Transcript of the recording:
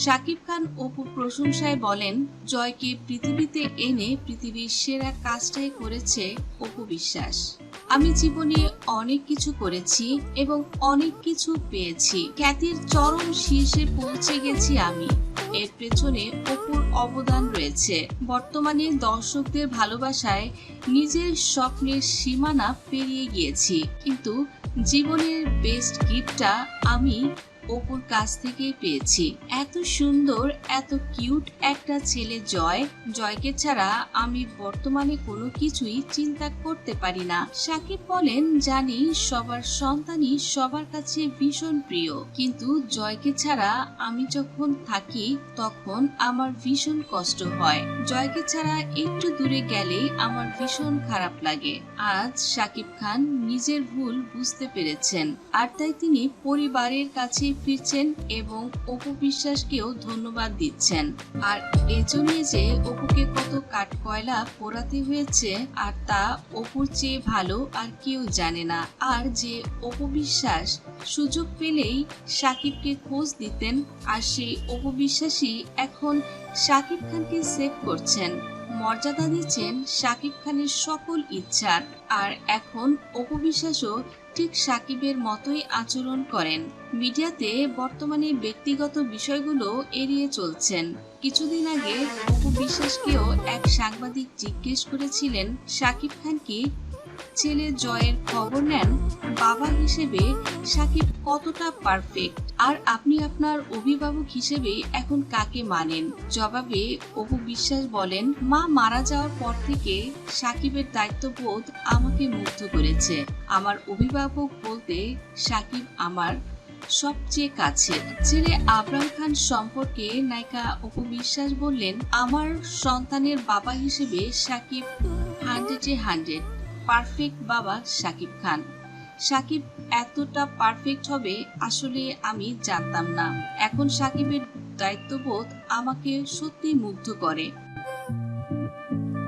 শাকিব খান অপু প্রশংসায় বলেন, জয়কে পৃথিবীতে এনে পৃথিবীর সেরা কাজটাই করেছে অপু বিশ্বাস। আমি জীবনে অনেক কিছু করেছি এবং অনেক কিছু পেয়েছি। খ্যাতির চরম শীর্ষে পৌঁছে গেছি আমি। এর পেছনে অপুর অবদান রয়েছে। বর্তমানে দর্শকদের ভালোবাসায় নিজের স্বপ্নের সীমানা পেরিয়ে গিয়েছি। কিন্তু জীবনের বেস্ট গিফটটা আমি অপুর কাছ থেকে পেয়েছি। এত সুন্দর, এত কিউট একটা ছেলে জয়। জয়কে ছাড়া আমি বর্তমানে কোনো কিছুই চিন্তা করতে পারি না। সাকিব বলেন, জানি সবার সন্তানই সবার কাছে ভীষণ প্রিয়। কিন্তু জয়কে ছাড়া আমি যখন থাকি, তখন আমার ভীষণ কষ্ট হয়। জয়কে ছাড়া একটু দূরে গেলেই আমার ভীষণ খারাপ লাগে। আজ সাকিব খান নিজের ভুল বুঝতে পেরেছেন। আর তাই তিনি পরিবারের কাছে ফিরছেন এবং অপু বিশ্বাসকেও ধন্যবাদ দিচ্ছেন। আর এজন্যই যে অপুকে কত কাঠকয়লা পোড়াতে হয়েছে, আর তা অপুর চেয়ে ভালো আর কেউ জানে না। আর যে অপু বিশ্বাস সুযোগ পেলেই সাকিবকে খোঁজ দিতেন, আর সেই অপু বিশ্বাসী এখন সাকিব খানকে সেভ করছেন। মর্যাদা দিচ্ছেন সাকিব খানের সকল ইচ্ছার, আর এখন অপু বিশ্বাসও ঠিক সাকিবের মতোই আচরণ করেন। মিডিয়াতে বর্তমানে ব্যক্তিগত বিষয়গুলো এড়িয়ে চলছেন। কিছুদিন আগে অপু বিশ্বাসকেও এক সাংবাদিক জিজ্ঞেস করেছিলেন সাকিব খান কি ছেলে জয়ের খবর নেন, বাবা হিসেবে সাকিব কতটা পারফেক্ট আর আপনি আপনার অভিভাবক হিসেবে এখন কাকে মানেন? জবাবে অপু বিশ্বাস বলেন, মা মারা যাওয়ার পর থেকে সাকিবের দায়িত্ববোধ আমাকে মুগ্ধ করেছে। আমার অভিভাবক বলতে সাকিব আমার সবচেয়ে কাছে। ছেলে আবরাম খান সম্পর্কে নায়িকা অপু বিশ্বাস বললেন, আমার সন্তানের বাবা হিসেবে সাকিব হান্ড্রেডে হান্ড্রেড। পারফেক্ট বাবা সাকিব খান। সাকিব এতটা পারফেক্ট হবে আসলে আমি জানতাম না। এখন সাকিবের দায়িত্ববোধ আমাকে সত্যি মুগ্ধ করে।